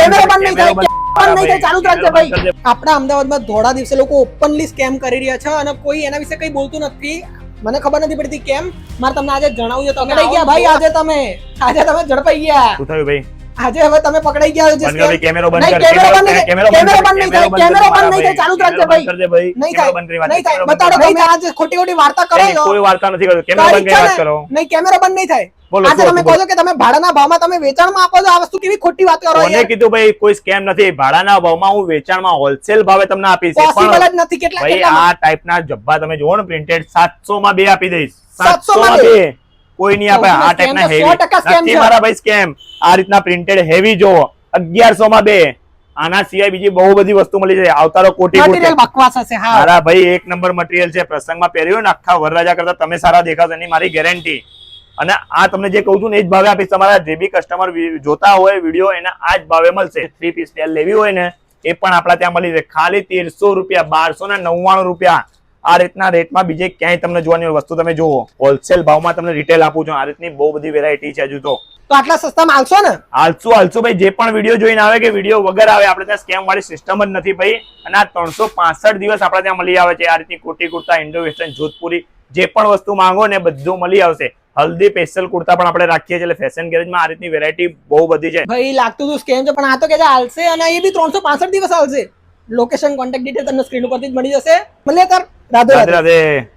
કેમેરો બંધ નહીં થાય નહીં થાય ચાલુ જ રાખજે ભાઈ. આપણા અમદાવાદમાં ધોળા દિવસે લોકો ઓપનલી સ્કેમ કરી રહ્યા છે અને કોઈ એના વિશે કઈ બોલતું નથી. મને ખબર નથી પડતી કેમ. મારે તમને આજે જણાવ્યું છે તમે ગયા ભાઈ આજે તમે આજે તમે ઝડપાઈ ગયા. શું થયું ભાઈ? આજે હવે તમે પકડાઈ ગયા છો ભાઈ, કેમેરો બંધ કર કેમેરો બંધ કેમેરો બંધ નહીં થાય, કેમેરો બંધ નહીં થાય, ચાલુ રાખજે ભાઈ. નહીં થાય નહીં થાય બતાડો તમે આજે ખોટી ખોટી વાર્તા કરો કોઈ વાર્તા નથી કરતો કેમેરો બંધ કરી વાત કરો. નહીં કેમેરો બંધ નહીં થાય. આજે તમે કહો છો કે તમે ભાડાના ભાવમાં તમે વેચાણમાં આપો છો આ વસ્તુ કેવી ખોટી વાત કરો કીધું ભાઈ કોઈ સ્કેમ નથી. ભાડાના ભાવમાં હું વેચાણમાં હોલસેલ ભાવે તમને આપીશ પોસિબલ જ નથી કેટલા ભાઈ આ ટાઈપના જબ્બા તમે જોવો ને પ્રિન્ટેડ સાતસો માં બે આપી દઈશ. 700 માં માં બે? કોઈ નહીં આપણે આ ટાઈપના હેવી નથી મારા ભાઈ સ્કેમ આ રીતના પ્રિન્ટેડ હેવી જોવો અગિયારસો માં બે. આના સિવાય બીજી બહુ બધી વસ્તુ મળી જાય. આવતારો કોટી મટીરિયલ બકવાસ હશે હા. મારા ભાઈ એક નંબર મટીરિયલ છે. પ્રસંગમાં પહેર્યું ને આખા વરરાજા કરતા તમે સારા દેખાશો. એની મારી ગેરંટી અને આ તમને જે કહું છું ને એ જ ભાવે આપીશ. તમારા જે બી કસ્ટમર જોતા હોય વીડિયો એના આ જ ભાવે મળશે. થ્રી પીસ લેવી હોય ને એ પણ આપણા ત્યાં મળી જાય. ખાલી તેરસો રૂપિયા બારસો ને નવ્વાણું રૂપિયા. આ રીતના રેટમાં બીજે ક્યાંય તમને જોવાની વસ્તુ તમે જુઓ. હોલસેલ ભાવમાં તમને રિટેલ આપું છું. આ રીતની બહુ બધી વેરાયટી છે હજુ તો. તો આટલા સસ્તામાં આલશો ને? હાલસુ હાલસુ ભાઈ. જે પણ વીડિયો જોઈને આવે કે વીડિયો વગર આવે આપણે ત્યાં સ્કેમ વાળી સિસ્ટમ જ નથી ભાઈ. અને આ ત્રણસો દિવસ આપણે ત્યાં મળી આવે છે. આ રીતની કુર્તી કુર્તા ઇન્ડો વેસ્ટર્ન જોધપુરી જે પણ વસ્તુ માંગો ને બધું મળી આવશે. હલ્દી સ્પેશિયલ કુર્તા પણ આપણે રાખીએ છીએ. એટલે ફેશન ગેરેજમાં આ રીતની વેરાયટી બહુ બધી છે. ભાઈ લાગતું હતું સ્કેમ છે પણ આ તો કે હાલશે અને એ બી ત્રણસો દિવસ હાલશે લોકેશન કોન્ટેક્ટ ડિટેલ તમને સ્ક્રીન ઉપરથી જ મળી જશે. મને તાર Date, date.